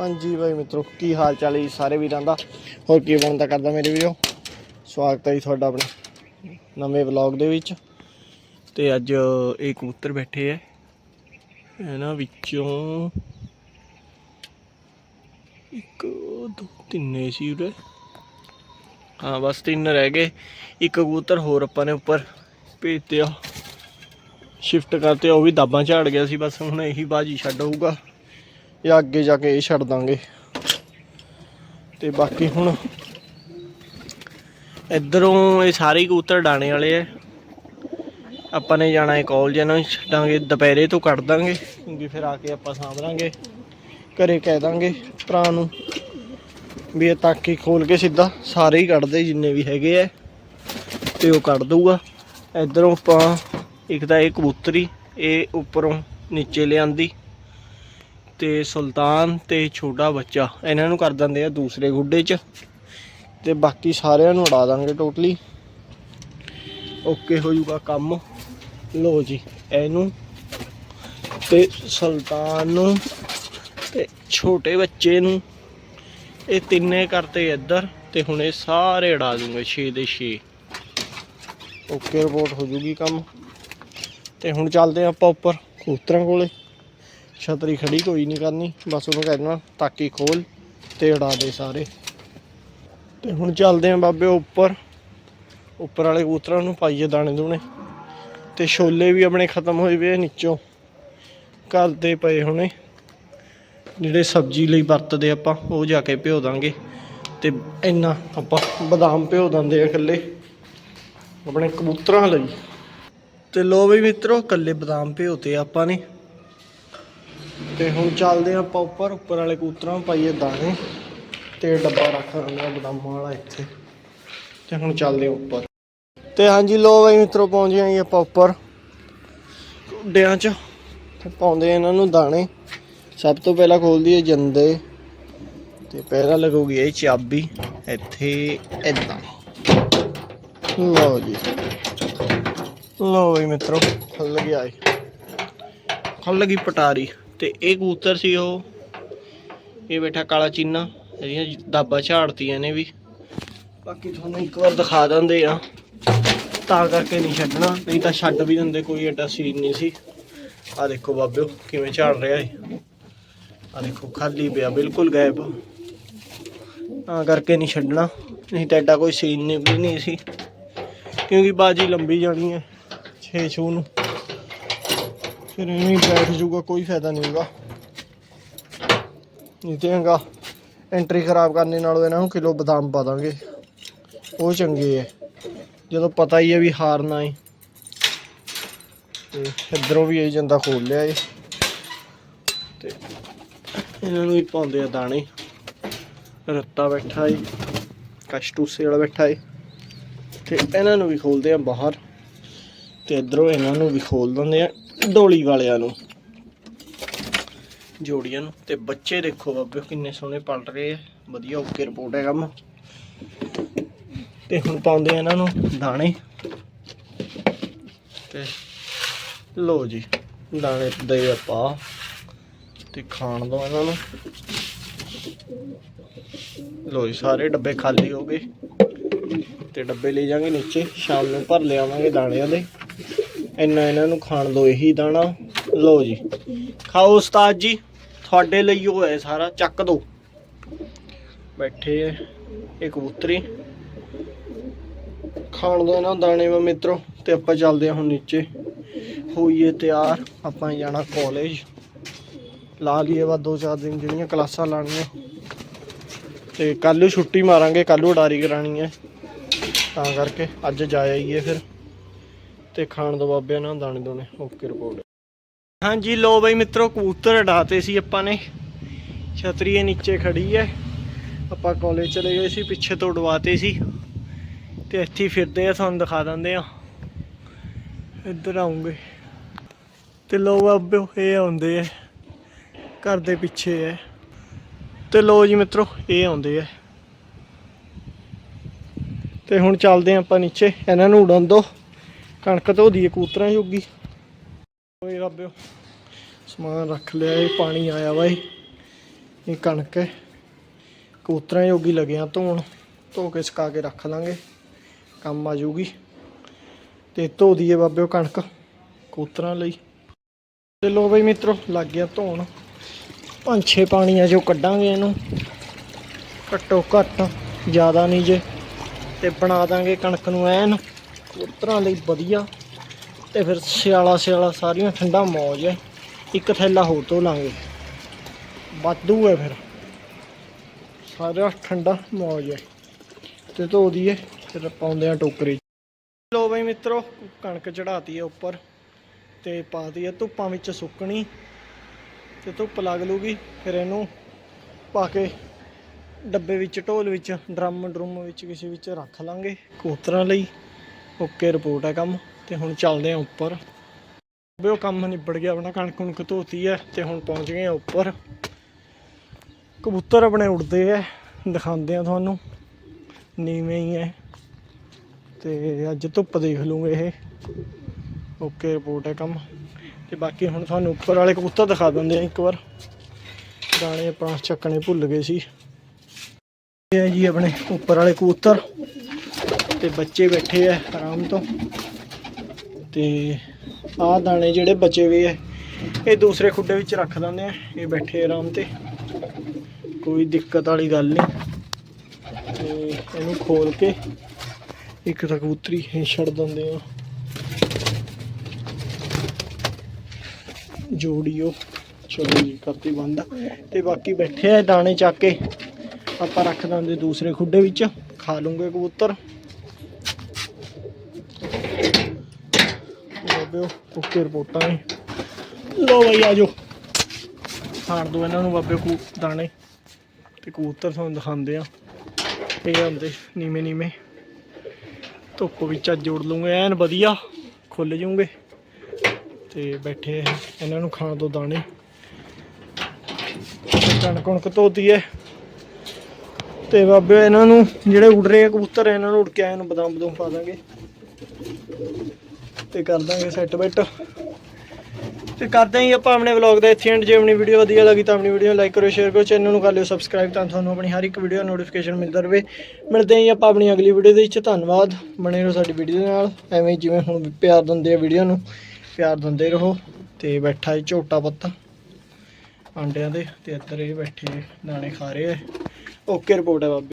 ਹਾਂਜੀ ਭਾਈ ਮਿੱਤਰੋ, ਕੀ ਹਾਲ ਚਾਲ ਹੈ ਜੀ ਸਾਰੇ ਵੀਰਾਂ ਦਾ? ਹੋਰ ਕੀ ਬਣਦਾ ਕਰਦਾ ਮੇਰੇ ਵੀਰੋ? ਸਵਾਗਤ ਹੈ ਜੀ ਤੁਹਾਡਾ ਆਪਣੇ ਨਵੇਂ ਵਲੌਗ ਦੇ ਵਿੱਚ। ਤੇ ਅੱਜ ਇਹ ਕਬੂਤਰ ਬੈਠੇ ਐ ਇਹਨਾਂ ਵਿੱਚੋਂ ਇੱਕ, ਦੋ, ਤਿੰਨੇ ਸੀ ਉਰੇ। ਹਾਂ, ਬਸ ਤਿੰਨ ਰਹਿ ਗਏ। ਇੱਕ ਕਬੂਤਰ ਹੋਰ ਆਪਾਂ ਨੇ ਉੱਪਰ ਭੇਜਤੇ ਆ ਸ਼ਿਫਟ ਕਰਤੇ, ਉਹ ਵੀ ਦਾਬਾਂ ਝਾੜ ਗਿਆ ਸੀ, ਬਸ ਹੁਣ ਇਹੀ ਬਾਜੀ ਛੱਡ ਹੋਊਗਾ ਜਾਂ ਅੱਗੇ ਜਾ ਕੇ ਇਹ ਛੱਡ ਦਾਂਗੇ। ਤੇ ਬਾਕੀ ਹੁਣ ਇਧਰੋਂ ਇਹ ਸਾਰੇ ਕਬੂਤਰ ਡਾਣੇ ਵਾਲੇ ਐ ਆਪਾਂ ਨੇ ਜਾਣਾ ਹੈ ਕਾਲਜ, ਇਹਨਾਂ ਨੂੰ ਛੱਡਾਂਗੇ, ਦੁਪਹਿਰੇ ਤੋਂ ਕੱਢ ਦਾਂਗੇ। ਕਿਉਂਕਿ ਫਿਰ ਆ ਕੇ ਆਪਾਂ ਸਾਂਭ ਲਾਂਗੇ। ਘਰੇ ਕਹਿ ਦਾਂਗੇ ਭਰਾ ਨੂੰ ਵੀ ਇਹ ਤਾਕੀ ਖੋਲ ਕੇ ਸਿੱਧਾ ਸਾਰੇ ਹੀ ਕੱਢਦੇ ਜਿੰਨੇ ਵੀ ਹੈਗੇ ਐ ਤੇ ਉਹ ਕੱਢ ਦਊਗਾ। ਇਧਰੋਂ ਆਪਾਂ ਇੱਕ ਤਾਂ ਇਹ ਕਬੂਤਰੀ, ਇਹ ਉੱਪਰੋਂ ਨੀਚੇ ਲਿਆਂਦੀ। ਤੇ ਸੁਲਤਾਨ ਤੇ ਛੋਟਾ ਬੱਚਾ, ਇਹਨਾਂ ਨੂੰ ਕਰ ਦਿੰਦੇ ਆ ਦੂਸਰੇ ਗੁੱਡੇ 'ਚ। ਤੇ ਬਾਕੀ ਸਾਰਿਆਂ ਨੂੰ ਉਡਾ ਦਾਂਗੇ ਟੋਟਲੀ। ਓਕੇ ਹੋ ਜਾਊਗਾ ਕੰਮ। ਲੋ ਜੀ, ਇਹਨੂੰ ਤੇ ਸੁਲਤਾਨ ਨੂੰ ਤੇ ਛੋਟੇ ਬੱਚੇ ਨੂੰ। ਇਹ ਤਿੰਨੇ ਕਰਤੇ ਇੱਧਰ ਤੇ ਹੁਣ ਇਹ ਸਾਰੇ ਉਡਾ ਦੂੰਗੇ 6 ਦੇ 6 ਓਕੇ ਰਿਪੋਰਟ ਹੋ ਜੂਗੀ ਕੰਮ। ਤੇ ਹੁਣ ਚੱਲਦੇ ਆਪਾਂ ਉੱਪਰ ਕਬੂਤਰਾਂ ਕੋਲੇ। ਛਤਰੀ ਖੜੀ, ਕੋਈ ਨਹੀਂ ਕਰਨੀ। ਬਸ ਉਹਨੂੰ ਕਹਿਣਾ ਤਾਕੀ ਖੋਲ ਤੇ ਉਡਾ ਦੇ ਸਾਰੇ। ਤੇ ਹੁਣ ਚੱਲਦੇ ਆਂ ਬਾਬੇ ਉੱਪਰ। ਉੱਪਰ ਵਾਲੇ ਕਬੂਤਰਾਂ ਨੂੰ ਪਾਈਏ ਦਾਣੇ ਦੂਣੇ। ਤੇ ਛੋਲੇ ਵੀ ਆਪਣੇ ਖਤਮ ਹੋਏ ਵੇ ਨੀਚੋਂ। ਘਰ ਦੇ ਪਏ ਹੁਣੇ। ਜਿਹੜੇ ਸਬਜ਼ੀ ਲਈ ਵਰਤਦੇ ਆਪਾਂ, ਉਹ ਜਾ ਕੇ ਭਿਓ ਦਾਂਗੇ। ਤੇ ਇੰਨਾ ਆਪਾਂ ਬਦਾਮ ਭਿਓ ਦਿੰਦੇ ਆ ਇਕੱਲੇ। ਆਪਣੇ ਕਬੂਤਰਾਂ ਲਈ। ਤੇ ਲੋ ਵੀ ਮਿੱਤਰੋ, ਇਕੱਲੇ ਬਦਾਮ ਭਿਓਤੇ ਆਪਾਂ ਨੇ। ਤੇ ਹੁਣ ਚੱਲਦੇ ਹਾਂ ਆਪਾਂ ਉੱਪਰ। ਉੱਪਰ ਵਾਲੇ ਕੂਤਰਾਂ ਪਾਈਏ ਦਾਣੇ ਤੇ ਡੱਬਾ ਰੱਖ ਦਿੰਦੇ ਆ ਬਦਾਮਾਂ ਵਾਲਾ ਇੱਥੇ। ਤੇ ਹੁਣ ਚੱਲਦੇ ਹਾਂ ਉੱਪਰ। ਤੇ ਹਾਂਜੀ ਲੋ ਬਈ ਮਿੱਤਰੋ, ਪਹੁੰਚ ਗਏ ਆਪਾਂ ਉੱਪਰ। ਡਿਆਂ 'ਚ ਤੇ ਪਾਉਂਦੇ ਇਹਨਾਂ ਨੂੰ ਦਾਣੇ। ਸਭ ਤੋਂ ਪਹਿਲਾਂ ਖੋਲਦੀ ਹੈ ਜੰਦੇ। ਤੇ ਪਹਿਲਾਂ ਲੱਗੂਗੀ ਇਹ ਚਾਬੀ। ਇੱਥੇ ਇਦਾਂ ਲਓ ਜੀ। ਲਓ ਬਈ ਮਿੱਤਰੋ ਖੁੱਲ ਗਿਆ ਏ ਖੁੱਲ ਗਈ ਪਟਾਰੀ। ਤੇ ਇਹ ਕਬੂਤਰ ਸੀ ਉਹ। ਇਹ ਬੈਠਾ ਕਾਲਾ ਚੀਨਾ, ਇਹਦੀਆਂ ਦਾਬਾ ਝਾੜਤੀਆਂ ਨੇ ਵੀ। ਬਾਕੀ ਤੁਹਾਨੂੰ ਇੱਕ ਵਾਰ ਦਿਖਾ ਦਿੰਦੇ ਆ। ਤਾਂ ਕਰਕੇ ਨਹੀਂ ਛੱਡਣਾ, ਨਹੀਂ ਤਾਂ ਛੱਡ ਵੀ ਦਿੰਦੇ, ਕੋਈ ਐਡਾ ਸੀਨ ਨਹੀਂ ਸੀ। ਆ ਦੇਖੋ ਬਾਬਿਓ, ਕਿਵੇਂ ਝਾੜ ਰਿਹਾ ਏ ਆ ਦੇਖੋ, ਖਾਲੀ ਪਿਆ, ਬਿਲਕੁਲ ਗਾਇਬ। ਤਾਂ ਕਰਕੇ ਨਹੀਂ ਛੱਡਣਾ, ਨਹੀਂ ਤਾਂ ਐਡਾ ਕੋਈ ਸੀਨ ਨਹੀਂ ਵੀ ਨਹੀਂ ਸੀ। ਕਿਉਂਕਿ ਬਾਜੀ ਲੰਬੀ ਜਾਣੀ ਹੈ 6 ਛੂ ਨੂੰ। ਫਿਰ ਐਵੇਂ ਹੀ ਬੈਠ ਜਾਊਗਾ, ਕੋਈ ਫਾਇਦਾ ਨਹੀਂ ਹੋਊਗਾ ਨਹੀਂ ਤੇ ਹੈਗਾ ਐਂਟਰੀ ਖਰਾਬ ਕਰਨੇ ਨਾਲੋਂ ਇਹਨਾਂ ਨੂੰ ਕਿਲੋ ਬਦਾਮ ਪਾ ਦਾਂਗੇ। ਉਹ ਚੰਗੇ ਹੈ ਜਦੋਂ ਪਤਾ ਹੀ ਹੈ ਵੀ ਹਾਰਨਾ ਹੈ ਤੇ ਇਧਰੋਂ ਵੀ ਇਹ ਜਾਂਦਾ ਖੋਲ ਲਿਆ ਏ। ਤੇ ਇਹਨਾਂ ਨੂੰ ਵੀ ਪਾਉਂਦੇ ਆ ਦਾਣੇ। ਰੱਤਾ ਬੈਠਾ ਏ, ਕਸ਼ਟੂਸੇ ਵਾਲਾ ਬੈਠਾ ਏ। ਤੇ ਇਹਨਾਂ ਨੂੰ ਵੀ ਖੋਲਦੇ ਆ ਬਾਹਰ। ਤੇ ਇਧਰੋਂ ਇਹਨਾਂ ਨੂੰ ਵੀ ਖੋਲ ਦਿੰਦੇ ਆ। ਡੋਲੀ ਵਾਲਿਆਂ ਨੂੰ। ਜੋੜੀਆਂ ਨੂੰ। ਤੇ ਬੱਚੇ ਦੇਖੋ ਬਾਬੇ, ਕਿੰਨੇ ਸੋਹਣੇ ਪਲ ਰਹੇ ਆ। ਵਧੀਆ, ਓਕੇ ਰਿਪੋਰਟ ਹੈ ਕੰਮ। ਤੇ ਹੁਣ ਪਾਉਂਦੇ ਆ ਇਹਨਾਂ ਨੂੰ ਦਾਣੇ। ਤੇ ਲੋ ਜੀ, ਦਾਣੇ ਦੇ ਪਾ ਤੇ ਖਾਣ ਦੋ ਇਹਨਾਂ ਨੂੰ। ਲੋ ਜੀ, ਸਾਰੇ ਡੱਬੇ ਖਾਲੀ ਹੋ ਗਏ। ਤੇ ਡੱਬੇ ਲੈ ਜਾਾਂਗੇ ਨੀਚੇ, ਸ਼ਾਮ ਨੂੰ ਭਰ ਲਿਆਵਾਂਗੇ ਦਾਣਿਆਂ ਦੇ। ਇੰਨਾ ਇਹਨਾਂ ਨੂੰ ਖਾਣ ਦੋ, ਇਹੀ ਦਾਣਾ। ਲਓ ਜੀ। ਖਾਓ ਉਸਤਾਦ ਜੀ, ਤੁਹਾਡੇ ਲਈ ਉਹ ਹੈ ਸਾਰਾ, ਚੱਕ ਦੋ। ਬੈਠੇ ਐ ਇਹ ਕਬੂਤਰੀ। ਖਾਣ ਦੋ ਇਹਨਾਂ ਦਾਣੇ ਵਾ ਮਿੱਤਰੋ, ਤੇ ਆਪਾਂ ਚੱਲਦੇ ਹਾਂ ਹੁਣ ਨੀਚੇ। ਹੋਈਏ ਤਿਆਰ, ਆਪਾਂ ਜਾਣਾ ਕਾਲਜ ਲਾ ਲਈਏ ਵਾ ਦੋ ਚਾਰ ਦਿਨ ਜਿਹੜੀਆਂ ਕਲਾਸਾਂ ਲਾਣੀਆਂ ਤੇ ਕੱਲ ਨੂੰ ਛੁੱਟੀ ਮਾਰਾਂਗੇ ਕੱਲ ਨੂੰ ਉਡਾਰੀ ਕਰਾਣੀ ਹੈ। ਤਾਂ ਕਰਕੇ ਅੱਜ ਜਾ ਆਈਏ ਫਿਰ। ਤੇ ਖਾਣ ਦੋ ਬਾਬਿਆਂ ਨਾਲ ਦਾਣੇ ਦੋਨੇ ਓਕੇ ਰਿਪੋਰਟ ਹਾਂਜੀ ਲੋ ਬਈ ਮਿੱਤਰੋ, ਕਬੂਤਰ ਉਡਾਤੇ ਸੀ ਆਪਾਂ ਨੇ। ਛਤਰੀਏ ਨੀਚੇ ਖੜੀ ਹੈ ਆਪਾਂ ਕਾਲਜ ਚਲੇ ਗਏ ਸੀ, ਪਿੱਛੇ ਤੋਂ ਉਡਵਾਤੇ ਸੀ। ਤੇ ਇੱਥੇ ਫਿਰਦੇ ਆ, ਤੁਹਾਨੂੰ ਦਿਖਾ ਦਿੰਦੇ ਆ। ਇੱਧਰ ਆਉਂਗੇ। ਤੇ ਲੋ ਬਾਬੇ, ਇਹ ਆਉਂਦੇ ਆ ਘਰ ਦੇ ਪਿੱਛੇ ਹੈ ਤੇ ਲੋ ਜੀ ਮਿੱਤਰੋ, ਇਹ ਆਉਂਦੇ ਆ ਤੇ ਹੁਣ ਚੱਲਦੇ ਆਪਾਂ ਨੀਚੇ। ਇਹਨਾਂ ਨੂੰ ਉਡਣ ਦੋ। ਕਣਕ ਧੋ ਦੀਏ ਕੂਤਰਾਂ ਜੋਗੀ। ਓਏ ਰੱਬਿਓ, ਸਮਾਨ ਰੱਖ ਲਿਆ ਇਹ, ਪਾਣੀ ਆਇਆ ਵਾ ਇਹ। ਕਣਕ ਹੈ। ਕਬੂਤਰਾਂ ਜੋਗੀ ਲੱਗਿਆ ਧੋਣ। ਧੋ ਕੇ ਸੁਕਾ ਕੇ ਰੱਖ ਲਾਂਗੇ। ਕੰਮ ਆ ਜੂਗੀ ਤੇ ਧੋ ਦਈਏ ਬਾਬਿਓ ਕਣਕ ਕੂਤਰਾਂ ਲਈ। ਤੇ ਲੋ ਬਈ ਮਿੱਤਰੋ, ਲੱਗ ਗਿਆ ਧੋਣ। ਪੰਜ ਛੇ ਪਾਣੀਆਂ ਜੋ ਕੱਢਾਂਗੇ ਇਹਨੂੰ। ਘੱਟੋ ਘੱਟ ਜ਼ਿਆਦਾ ਨਹੀਂ ਜੇ। ਤੇ ਬਣਾ ਦਾਂਗੇ ਕਣਕ ਨੂੰ ਐਨ। ਕਬੂਤਰਾਂ ਲਈ ਵਧੀਆ। ਤੇ ਫਿਰ ਸਿਆਲਾ ਸਿਆਲਾ ਸਾਰੀਆਂ ਠੰਡਾ ਮੌਜ ਹੈ। ਇੱਕ ਥੈਲਾ ਹੋਰ ਧੋ ਲਾਂਗੇ। ਵਾਧੂ ਹੈ ਫਿਰ। ਸਾਰਾ ਠੰਡਾ ਮੌਜ ਹੈ। ਤੇ ਧੋ ਦਈਏ, ਫਿਰ ਪਾਉਂਦੇ ਆ ਟੋਕਰੀ 'ਚ। ਲੋ ਬਈ ਮਿੱਤਰੋ, ਕਣਕ ਚੜਾਤੀ ਹੈ ਉੱਪਰ। ਤੇ ਪਾ ਹੈ ਧੁੱਪਾਂ ਵਿੱਚ ਸੁੱਕਣੀ। ਤੇ ਧੁੱਪ ਲੱਗ ਲੂਗੀ, ਫਿਰ ਇਹਨੂੰ ਪਾ ਕੇ ਡੱਬੇ ਵਿੱਚ, ਢੋਲ ਵਿੱਚ, ਡਰਮ ਡਰਮ ਵਿੱਚ, ਕਿਸੇ ਵਿੱਚ ਰੱਖ ਲਾਂਗੇ ਕਬੂਤਰਾਂ ਲਈ। ਓਕੇ ਰਿਪੋਰਟ ਹੈ ਕੰਮ, ਤੇ ਹੁਣ ਚੱਲਦੇ ਆ ਉੱਪਰ। ਵੀ ਉਹ ਕੰਮ ਨਿਬੜ ਗਿਆ, ਆਪਣਾ ਕਣਕ ਕੁਣਕ ਧੋਤੀ ਹੈ, ਤੇ ਹੁਣ ਪਹੁੰਚ ਗਏ ਆ ਉੱਪਰ। ਕਬੂਤਰ ਆਪਣੇ ਉੜਦੇ ਆ ਦਿਖਾਉਂਦੇ ਆ ਤੁਹਾਨੂੰ। ਨੀਵੇਂ ਹੀ ਹੈ। ਤੇ ਅੱਜ ਧੁੱਪ ਦੇਖ ਲੂਗੇ ਇਹ। ਓਕੇ ਰਿਪੋਰਟ ਹੈ ਕੰਮ। ਤੇ ਬਾਕੀ ਹੁਣ ਤੁਹਾਨੂੰ ਉੱਪਰ ਵਾਲੇ ਕਬੂਤਰ ਦਿਖਾ ਦਿੰਦੇ ਆ ਇੱਕ ਵਾਰ। ਦਾਣੇ ਆਪਾਂ ਚੱਕਣੇ ਭੁੱਲ ਗਏ ਸੀ। ਇਹ ਹੈ ਜੀ ਆਪਣੇ ਉੱਪਰ ਵਾਲੇ ਕਬੂਤਰ। ਤੇ ਬੱਚੇ ਬੈਠੇ ਆ ਆਰਾਮ ਤੋਂ। ਤੇ ਆਹ ਦਾਣੇ ਜਿਹੜੇ ਬਚੇ ਹੋਏ ਆ, ਇਹ ਦੂਸਰੇ ਖੁੱਡੇ ਵਿੱਚ ਰੱਖ ਦਿੰਦੇ ਆ, ਇਹ ਬੈਠੇ ਆਰਾਮ ਤੇ। ਕੋਈ ਦਿੱਕਤ ਵਾਲੀ ਗੱਲ ਨਹੀਂ। ਤੇ ਇਹਨੂੰ ਖੋਲ ਕੇ ਇੱਕ ਤਾਂ ਕਬੂਤਰੀ ਇਹ ਛੱਡ ਦਿੰਦੇ ਆ। ਜੋੜੀਓ ਚਲੋ ਜੀ, ਕਰਤੀ ਬੰਦ। ਤੇ ਬਾਕੀ ਬੈਠੇ ਆ ਦਾਣੇ ਚੱਕ ਕੇ, ਆਪਾਂ ਰੱਖ ਦਿੰਦੇ ਦੂਸਰੇ ਖੁੱਡੇ ਵਿੱਚ, ਖਾ ਲੂੰਗੇ ਕਬੂਤਰ। ਬਾਬਿਓ ਓਕੇ, ਰਿਪੋਰਟਾਂ ਨੇ। ਲੋ ਬਈ ਆਜੋ ਖਾਣ ਦੋ ਇਹਨਾਂ ਨੂੰ ਬਾਬੇ ਕੂ ਦਾਣੇ। ਤੇ ਕਬੂਤਰ ਤੁਹਾਨੂੰ ਦਿਖਾਉਂਦੇ ਆ। ਇਹ ਹੁੰਦੇ ਨੀਵੇਂ ਨੀਵੇਂ। ਧੁੱਪ ਵਿੱਚ ਅੱਜ ਜੋੜ ਲੂੰਗੇ ਐਨ ਵਧੀਆ। ਖੁੱਲ ਜੂਗੇ ਤੇ ਬੈਠੇ ਇਹਨਾਂ ਨੂੰ ਖਾਣ ਦੋ ਦਾਣੇ। ਕਣਕ ਕਣਕ ਧੋਤੀ ਹੈ। ਤੇ ਬਾਬੇ, ਇਹਨਾਂ ਨੂੰ ਜਿਹੜੇ ਉੱਡ ਰਹੇ ਆ ਕਬੂਤਰ, ਇਹਨਾਂ ਨੂੰ ਉੱਡ ਕੇ ਆਏ ਨੂੰ ਬਦਾਮ ਬਦੂਮ ਪਾ ਦਾਂਗੇ। ਤੇ ਕਰ ਦਾਂਗੇ ਸੈੱਟ ਬੈਟ ਤੇ ਕਰਦੇ ਹੀ ਆਪਾਂ ਆਪਣੇ ਵਲੌਗ ਦਾ ਇੱਥੇ ਐਂਡ ਜੇ ਆਪਣੀ ਵੀਡੀਓ ਵਧੀਆ ਲੱਗੀ ਤਾਂ ਆਪਣੀ ਵੀਡੀਓ ਲਾਈਕ ਕਰੋ ਸ਼ੇਅਰ ਕਰੋ ਚੈਨਲ ਨੂੰ ਕਰ ਲਿਓ ਸਬਸਕ੍ਰਾਈਬ ਤਾਂ ਤੁਹਾਨੂੰ ਆਪਣੀ ਹਰ ਇੱਕ ਵੀਡੀਓ ਨੋਟੀਫਿਕੇਸ਼ਨ ਮਿਲਦਾ ਰਹੇ ਮਿਲਦੇ ਹਾਂ ਆਪਾਂ ਆਪਣੀ ਅਗਲੀ ਵੀਡੀਓ ਦੇ ਵਿੱਚ। ਧੰਨਵਾਦ। ਬਣੇ ਰਹੋ ਸਾਡੀ ਵੀਡੀਓ ਦੇ ਨਾਲ। ਐਵੇਂ ਜਿਵੇਂ ਹੁਣ ਪਿਆਰ ਦਿੰਦੇ ਆ ਵੀਡੀਓ ਨੂੰ, ਪਿਆਰ ਦਿੰਦੇ ਰਹੋ ਤੇ ਬੈਠਾ ਹੈ ਝੋਟਾ ਪੱਤਾ। ਆਂਡਿਆਂ ਦੇ ਤੇ ਇੱਧਰ ਇਹ ਬੈਠੇ, ਦਾਣੇ ਖਾ ਰਹੇ ਆ। ਓਕੇ ਰਿਪੋਰਟ ਹੈ ਬਾਬੇ।